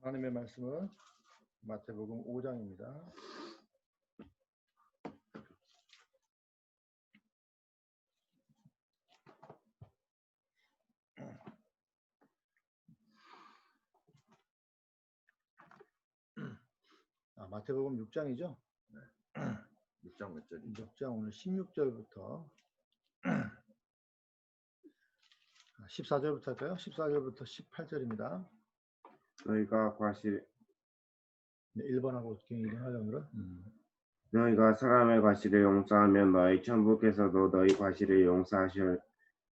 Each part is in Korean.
하나님의 말씀은 마태복음 5장입니다. 아, 마태복음 6장이죠? 6장 몇 절이죠? 6장 오늘 16절부터 14절부터 할까요? 14절부터 18절입니다. 너희가 과실 네, 1번하고 그냥 이동하자 오늘은. 음. 너희가 사람의 과실을 용서하면 너희 천부께서도 너희 과실을 용서하실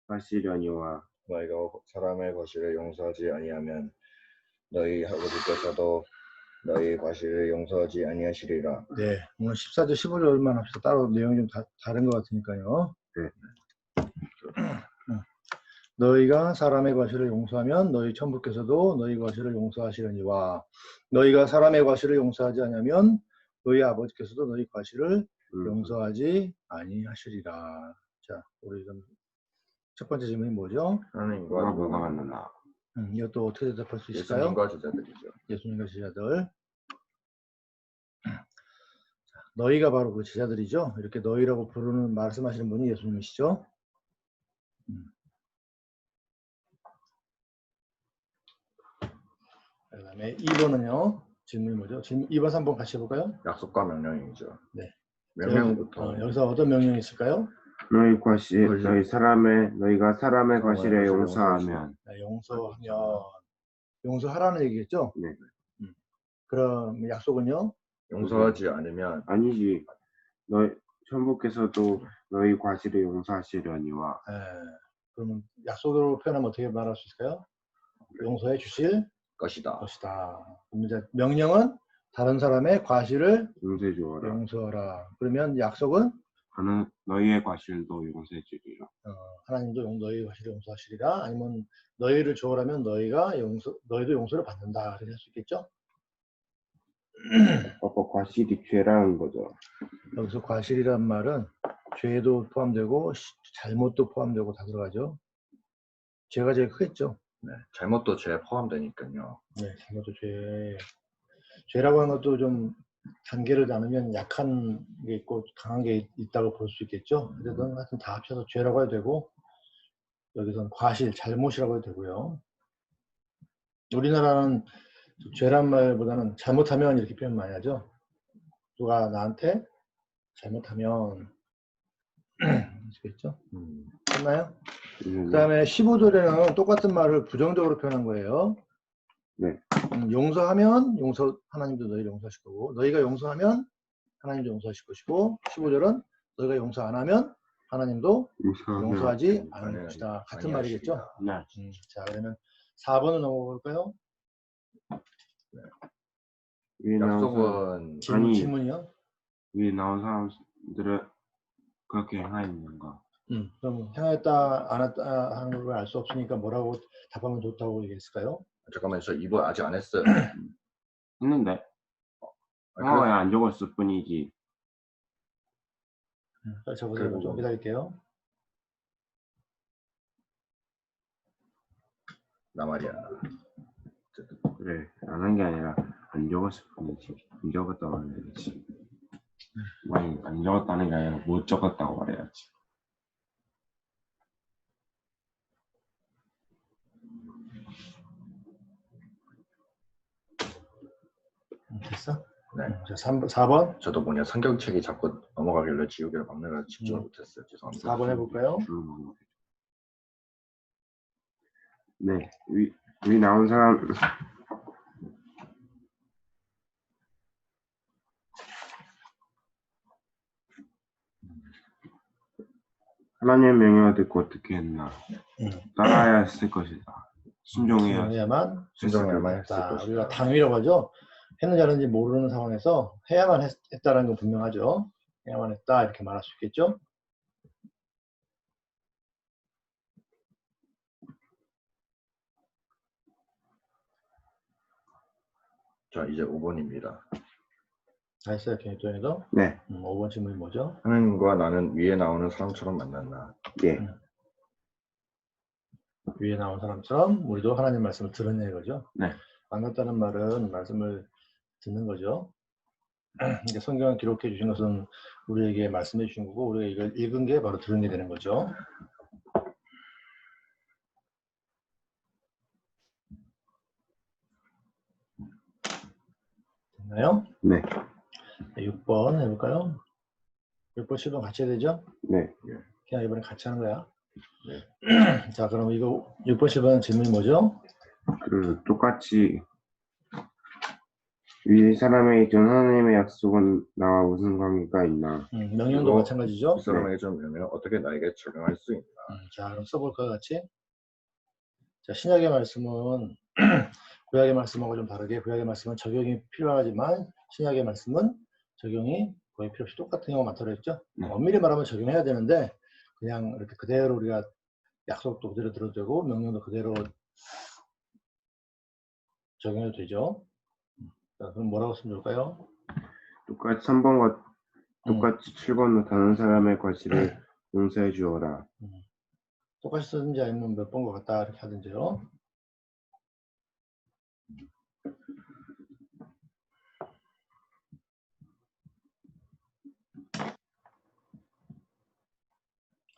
하시려니와 너희가 사람의 과실을 용서하지 아니하면 너희 아버지께서도 너희 과실을 용서하지 아니하시리라. 네, 오늘 14절, 15절만 합시다. 따로 내용이 좀 다, 다른 것 같으니까요. 네. 음. 너희가 사람의 과실을 용서하면 너희 천부께서도 너희 과실을 용서하시려니와 너희가 사람의 과실을 용서하지 않으면 너희 아버지께서도 너희 과실을 음, 용서하지 아니하시리라. 자, 우리 첫 번째 질문이 뭐죠? 하나님과 누가 맞느냐 음, 이것도 어떻게 대답할 수 있을까요? 예수님과 제자들이죠. 예수님과 제자들. 자, 너희가 바로 그 제자들이죠. 이렇게 너희라고 부르는 말씀하시는 분이 예수님이시죠. 음. 그 다음에 2번은요. 질문이 뭐죠? 질문 2번, 3번 같이 해볼까요? 약속과 명령이죠. 네. 명령부터 어, 여기서 어떤 명령이 있을까요? 너희 과실 과실. 너희 사람의 너희가 사람의 과실을 과실을 용서하면 네, 용서하면 용서하라는 얘기겠죠. 네. 음. 그럼 약속은요? 용서하지 않으면 아니지 너희 천부께서도 너희 과실을 용서하시려니와 예, 그러면 약속으로 표현하면 어떻게 말할 수 있을까요? 용서해 주실 것이다. 것이다. 이제 명령은 다른 사람의 과실을 용서해 주어라 용서하라. 그러면 약속은 하는 너희의 과실도 용서해 주리라 어, 하나님도 용, 너희 과실을 용서하시리라. 아니면 너희를 주어라면 너희가 용서, 너희도 용서를 받는다. 그렇게 할 수 있겠죠? 아까 과실이 죄라는 거죠 여기서 과실이란 말은 죄도 포함되고 시- 잘못도 포함되고 다 들어가죠. 죄가 제일 크겠죠. 네. 잘못도 죄에 포함되니까요. 네, 잘못도 죄. 죄라고 하는 것도 좀 단계를 나누면 약한 게 있고 강한 게 있- 있다고 볼 수 있겠죠. 어쨌든 하여튼 다 합쳐서 죄라고 해도 되고 여기서는 과실, 잘못이라고 해도 되고요. 우리나라는 죄란 말보다는 잘못하면 이렇게 표현 많이 하죠. 누가 나한테 잘못하면 아시겠죠? 음. 끝나요? 음, 그 다음에 15절에는 똑같은 말을 부정적으로 표현한 거예요. 네. 음, 용서하면 용서 하나님도 너희를 용서하실 거고 너희가 용서하면 하나님도 용서하실 것이고 15절은 너희가 용서 안 하면 하나님도 용서하면 용서하지 않을 아니, 것이다. 같은 말이겠죠? 네. 음, 자 그러면 4번을 넘어가 볼까요? 위에 약속은 질문. 질문이요? 위에 나온 사람들은 그렇게 행하였는가 음, 그럼 행하였다 안 했다 하는 걸 알 수 없으니까 뭐라고 답하면 좋다고 얘기했을까요? 잠깐만 저 이번 아직 안 했어요. 했는데 아, 상황에 안 적었을 뿐이지 음, 빨리 적으세요. 그리고 좀 기다릴게요. 나 말이야. 그래 안 한 게 아니라 안 적었을 뿐이지 안 적었다고 말해야지 아니 안 적었다는 게 아니라 못 적었다고 말해야지 음, 됐어? 네. 음, 자, 3, 4번. 저도 뭐냐 성경책이 자꾸 넘어가길래 지우개를 막내가 집중을 음. 못했어요. 죄송합니다. 4번 해볼까요? 음. 네, 위, 위 나온 사람 하나님의 명령을 듣고 어떻게 했나 음. 따라야 했을 것이다 순종해야 순종해야만 순종해야만 것이다. 우리가 당위라고 하죠. 했는지 안 했는지 모르는 상황에서 해야만 했, 했다는 건 분명하죠. 해야만 했다 이렇게 말할 수 있겠죠. 자 이제 5번입니다. 다 했어요, 개인적에도. 네, 음, 5번 질문이 뭐죠? 하나님과 나는 위에 나오는 사람처럼 만났나? 예, 위에 나온 사람처럼 우리도 하나님 말씀을 들었냐 이거죠. 네. 만났다는 말은 말씀을 듣는 거죠. 이제 성경을 기록해 주신 것은 우리에게 말씀해 주신 거고 우리가 이걸 읽은 게 바로 들은 게 되는 거죠. 됐나요? 네. 6번 해볼까요? 6번, 7번 같이 해야 되죠? 네. 그냥 이번에 같이 하는 거야. 네. 자, 그럼 이거 6번, 7번 질문이 뭐죠? 그 똑같이 위 사람에게 준 하나님의 약속은 나와 무슨 관계가 있나? 음, 명령도 마찬가지죠? 이 사람에게 좀 명령 어떻게 나에게 적용할 수 있나? 음, 자, 그럼 써볼까요, 같이? 자, 신약의 말씀은 구약의 말씀하고 좀 다르게 구약의 말씀은 적용이 필요하지만 신약의 말씀은 적용이 거의 필요 없이 똑같은 경우가 많다고 했죠? 네. 엄밀히 말하면 적용해야 되는데 그냥 이렇게 그대로 우리가 약속도 그대로 들어도 되고 명령도 그대로 적용해도 되죠? 자, 그럼 뭐라고 쓰면 좋을까요? 똑같이 3번과 음. 똑같이 7번도 다른 사람의 과실을 용서해 주어라. 똑같이 쓰든지 아니면 몇번것 같다 이렇게 하든지요.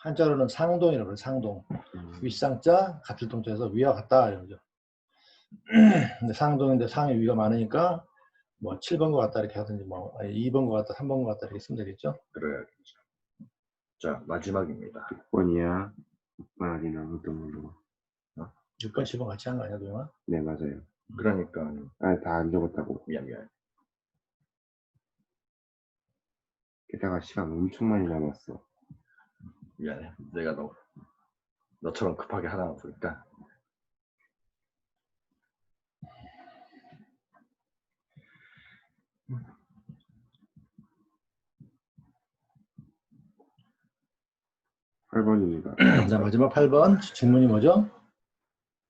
한자로는 상동이라고 그래요. 상동. 윗상자 같을 동자에서 위와 같다 이러죠. 근데 상동인데 상이 위가 많으니까 뭐 7번 것 같다 이렇게 하든지 뭐 아니 2번 것 같다 3번 것 같다 이렇게 쓰면 되겠죠. 그래야겠죠. 자 마지막입니다. 6번이야. 6번 아니나 어떤 걸로? 6번 7번 같이 한 거 아니야 도영아? 네, 맞아요. 그러니까 아, 다 안 적었다고. 미안 미안. 게다가 시간 엄청 많이 남았어. 미안해. 내가 너 너처럼 급하게 하다 보니까 팔번입니다 자 마지막 8번 질문이 뭐죠?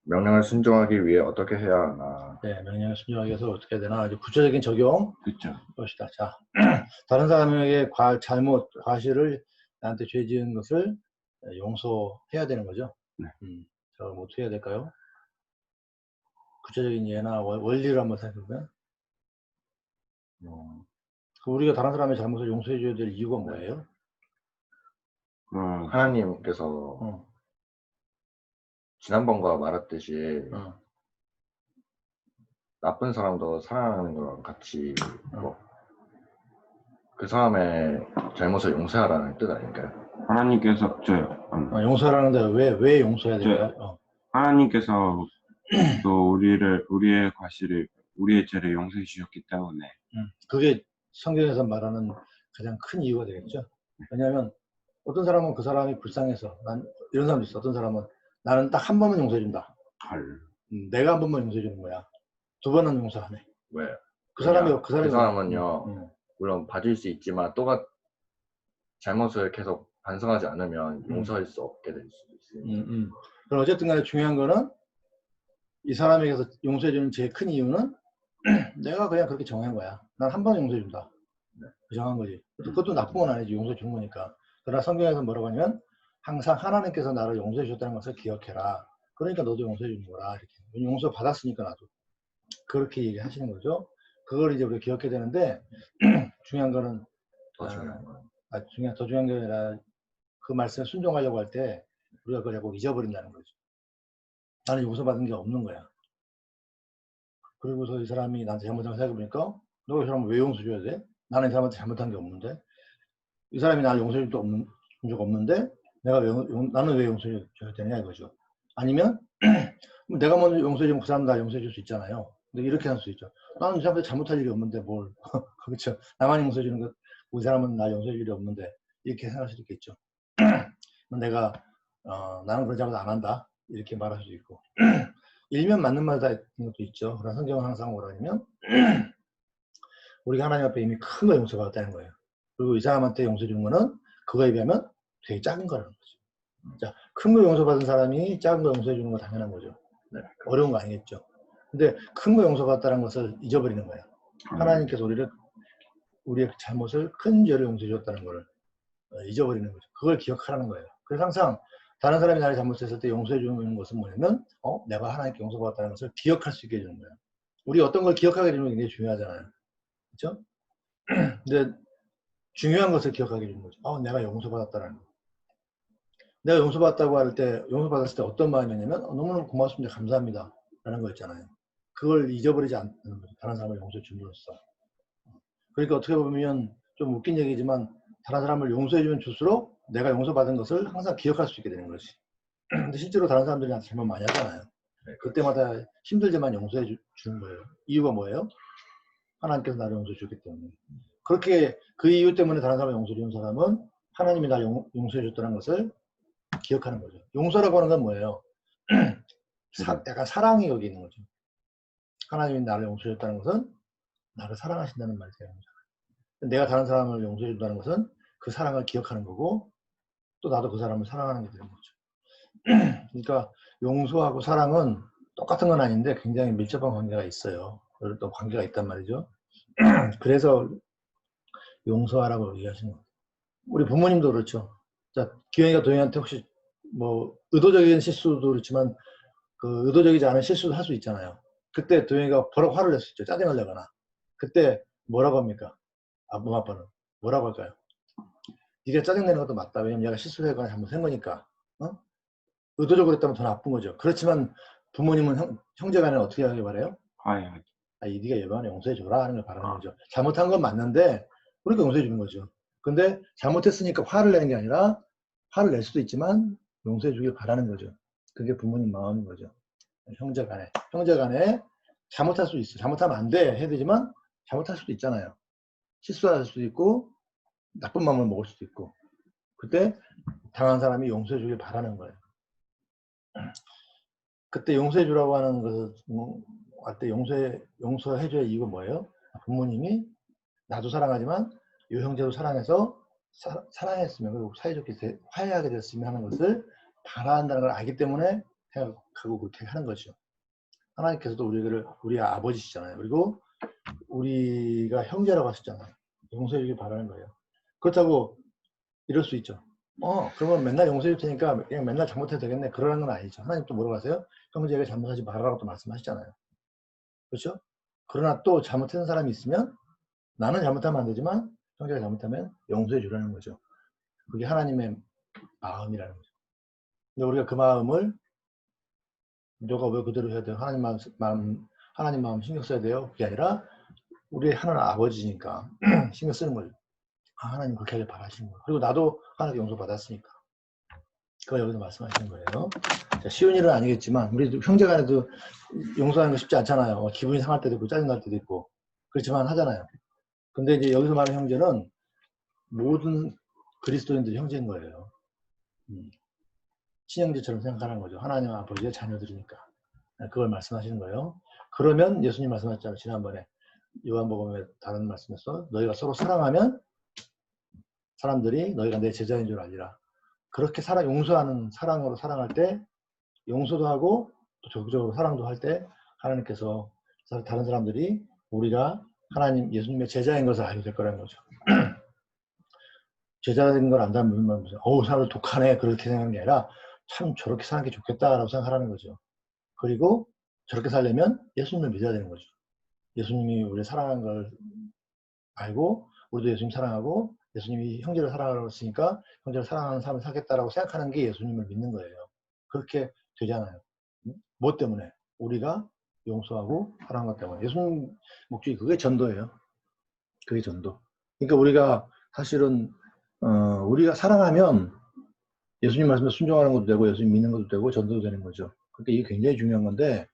명령을 순종하기 위해 어떻게 해야 하나? 네, 명령을 순종하기 위해서 어떻게 해야 되나? 이제 구체적인 적용 그렇죠. 봅시다. 자, 다른 사람에게 과, 잘못, 과실을 나한테 죄 지은 것을 용서해야 되는 거죠. 네. 음, 자, 그럼 어떻게 해야 될까요? 구체적인 예나 원- 원리를 한번 생각해보면, 어, 그 우리가 다른 사람의 잘못을 용서해줘야 될 이유가 뭐예요? 어, 하나님께서 어, 지난번과 말했듯이 어, 나쁜 사람도 사랑하는 거랑 같이 어. 뭐, 그 사람의 잘못을 용서하라는 뜻 아닌가요? 하나님께서 저요. 음. 어, 용서라는데 왜, 왜 용서해야 저- 될까요? 어, 하나님께서 또 우리를 우리의 과실을 우리의 죄를 용서해 주셨기 때문에 음, 그게 성경에서 말하는 가장 큰 이유가 되겠죠. 왜냐하면 어떤 사람은 그 사람이 불쌍해서 난 이런 사람도 있어. 어떤 사람은 나는 딱 한 번만 용서해준다. 헐. 음, 내가 한 번만 용서해주는 거야. 두 번은 용서 안 해. 왜? 그 사람이 그 사람이 사람은요. 음, 물론 봐줄 수 있지만 또가 잘못을 계속 반성하지 않으면 음. 용서할 수 없게 될 수도 있으니까. 음, 음. 그럼 어쨌든 간에 중요한 거는 이 사람에게서 용서해주는 제일 큰 이유는 내가 그냥 그렇게 정한 거야. 난 한 번 용서해준다. 네. 그 정한 거지. 그것도 나쁜 건 아니지. 용서해 준 거니까. 그러나 성경에서 뭐라고 하냐면 항상 하나님께서 나를 용서해 주셨다는 것을 기억해라. 그러니까 너도 용서해 주는 거라. 이렇게. 용서 받았으니까 나도. 그렇게 얘기하시는 거죠. 그걸 이제 우리가 기억해야 되는데 중요한 거는 더 아. 중요한 건. 아, 중요한, 더 중요한 게 아니라 그 말씀에 순종하려고 할 때 우리가 그걸 자꾸 잊어버린다는 거죠. 나는 용서받은 게 없는 거야. 그리고서 이 사람이 나한테 잘못한 거 생각해보니까 너가 이 사람을 왜 용서 줘야 돼? 나는 이 사람한테 잘못한 게 없는데 이 사람이 나를 용서해 줄 없는, 적 없는데 내가 왜, 용- 용- 나는 왜 용서해 줘야 되냐 이거죠. 아니면 내가 먼저 용서해 주면 그 사람 나 용서해 줄 수 있잖아요. 근데 이렇게 할 수 있죠. 나는 이 사람한테 잘못할 일이 없는데 뭘 그렇죠. 나만 용서해 주는 것, 그 사람은 나 용서해 줄 일이 없는데 이렇게 생각할 수도 있겠죠. 내가 어, 나는 잘못 안 한다 이렇게 말할 수도 있고 일면 맞는 말다 있는 것도 있죠. 그러나 성경은 항상 뭐라냐면 우리가 하나님 앞에 이미 큰 거 용서받았다는 거예요. 그리고 이 사람한테 용서 주는 거는 그거에 비하면 되게 작은 거라는 거죠. 자, 큰 거 용서받은 사람이 작은 거 용서해 주는 거 당연한 거죠. 네. 어려운 거 아니겠죠. 근데 큰 거 용서받았다는 것을 잊어버리는 거예요. 음. 하나님께서 우리를 우리의 잘못을 큰 죄를 용서해 줬다는 걸 어, 잊어버리는 거죠. 그걸 기억하라는 거예요. 그래서 항상 다른 사람이 나를 잘못했을 때 용서해 주는 것은 뭐냐면 어 내가 하나님께 용서받았다는 것을 기억할 수 있게 해주는 거예요. 우리 어떤 걸 기억하게 되는 게 굉장히 중요하잖아요. 그렇죠? 근데 중요한 것을 기억하게 되는 거죠. 아, 내가 용서받았다는 거. 내가 용서받았다고 할 때, 용서받았을 때 어떤 마음이냐면, 어, 너무너무 고맙습니다. 감사합니다. 라는 거 있잖아요. 그걸 잊어버리지 않는 거죠. 다른 사람을 용서해 줌으로써. 그러니까 어떻게 보면 좀 웃긴 얘기지만, 다른 사람을 용서해 주면 줄수록 내가 용서받은 것을 항상 기억할 수 있게 되는 거지. 근데 실제로 다른 사람들이 나한테 잘못 많이 하잖아요. 네, 그때마다 힘들지만 용서해 주, 는 거예요. 이유가 뭐예요? 하나님께서 나를 용서해 줬기 때문에. 그렇게 그 이유 때문에 다른 사람을 용서해 주는 사람은 하나님이 나를 용, 용서해 줬다는 것을 기억하는 거죠. 용서라고 하는 건 뭐예요? 사- 약간 사랑이 여기 있는 거죠. 하나님이 나를 용서해 줬다는 것은 나를 사랑하신다는 말이 되는 거죠. 내가 다른 사람을 용서해 준다는 것은 그 사랑을 기억하는 거고 또 나도 그 사람을 사랑하는 게 되는 거죠. 그러니까 용서하고 사랑은 똑같은 건 아닌데 굉장히 밀접한 관계가 있어요. 또 관계가 있단 말이죠. 그래서 용서하라고 얘기하시는 거예요. 우리 부모님도 그렇죠. 자, 기영이가 도영이한테 혹시 뭐 의도적인 실수도 그렇지만 그 의도적이지 않은 실수도 할 수 있잖아요. 그때 도영이가 버럭 화를 낼 수 있죠. 짜증을 내거나. 그때 뭐라고 합니까? 아빠 아빠는 뭐라고 할까요? 네가 짜증내는 것도 맞다. 왜냐면 얘가 실수를 했거나 잘못한 거니까. 어? 의도적으로 했다면 더 나쁜 거죠. 그렇지만 부모님은 형, 형제 간에 어떻게 하길 바래요? 화해하기. 아, 이 네가 이번에 용서해 줘라 하는 걸 바라는 아. 거죠. 잘못한 건 맞는데 그러니까 용서해 주는 거죠. 근데 잘못했으니까 화를 내는 게 아니라 화를 낼 수도 있지만 용서해 주길 바라는 거죠. 그게 부모님 마음인 거죠. 형제 간에. 형제 간에 잘못할 수 있어. 잘못하면 안 돼. 해야 되지만 잘못할 수도 있잖아요. 실수할 수도 있고 나쁜 마음을 먹을 수도 있고 그때 당한 사람이 용서해 주길 바라는 거예요. 그때 용서해 주라고 하는 것을 뭐, 할때 용서해 용서해 줘야 이유가 뭐예요? 부모님이 나도 사랑하지만 이 형제도 사랑해서 사, 사랑했으면 그리고 사이좋게 대- 화해하게 됐으면 하는 것을 바라한다는 걸 알기 때문에 생각하고 그렇게 하는 거죠. 하나님께서도 우리를 우리 아버지시잖아요. 그리고 우리가 형제라고 하셨잖아요. 용서해 주길 바라는 거예요. 그렇다고 이럴 수 있죠. 어, 그러면 맨날 용서해 줄 테니까 그냥 맨날 잘못해도 되겠네. 그러는 건 아니죠. 하나님 또 뭐라고 하세요? 형제에게 잘못하지 말라고 또 말씀하시잖아요. 그렇죠? 그러나 또 잘못한 사람이 있으면 나는 잘못하면 안 되지만 형제가 잘못하면 용서해 주라는 거죠. 그게 하나님의 마음이라는 거죠. 근데 우리가 그 마음을 너가 왜 그대로 해야 돼요? 하나님 마음, 마음 하나님 마음 신경 써야 돼요? 그게 아니라 우리 하나님 아버지니까 신경 쓰는 거죠. 아, 하나님 그렇게 하길 바라시는 거예요. 그리고 나도 하나님 용서 받았으니까. 그거 여기서 말씀하시는 거예요. 자, 쉬운 일은 아니겠지만 우리 형제 간에도 용서하는 거 쉽지 않잖아요. 어, 기분이 상할 때도 있고 짜증날 때도 있고 그렇지만 하잖아요. 근데 이제 여기서 말하는 형제는 모든 그리스도인들 형제인 거예요. 음. 친형제처럼 생각하는 거죠. 하나님 아버지의 자녀들이니까. 네, 그걸 말씀하시는 거예요. 그러면 예수님 말씀하셨잖아요. 지난번에 요한복음에 다른 말씀에서 너희가 서로 사랑하면 사람들이 너희가 내 제자인 줄 알리라. 그렇게 사랑 용서하는 사랑으로 사랑할 때 용서도 하고 또 적극적으로 사랑도 할 때 하나님께서 다른 사람들이 우리가 하나님 예수님의 제자인 것을 알게 될 거라는 거죠. 제자인 걸 안다면 무슨 어우 사람을 독하네 그렇게 생각하는 게 아니라 참 저렇게 사는 게 좋겠다라고 생각하라는 거죠. 그리고 저렇게 살려면 예수님을 믿어야 되는 거죠. 예수님이 우리를 사랑하는 걸 알고 우리도 예수님 사랑하고 예수님이 형제를 사랑하라고 했으니까 형제를 사랑하는 삶을 살겠다라고 생각하는 게 예수님을 믿는 거예요. 그렇게 되잖아요. 뭐 때문에? 우리가 용서하고 사랑한 것 때문에. 예수님 목적이 그게 전도예요. 그게 전도. 그러니까 우리가 사실은 어, 우리가 사랑하면 예수님 말씀에 순종하는 것도 되고 예수님 믿는 것도 되고 전도도 되는 거죠. 그러니까 이게 굉장히 중요한 건데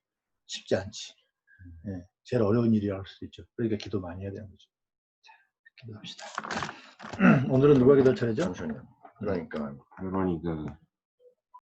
쉽지 않지. 예, 제일 어려운 일이라고 할 수도 있죠. 그러니까 기도 많이 해야 되는 거죠. 자, 기도합시다. 오늘은 누가 기도할 차례죠? 그러니까 물론이 그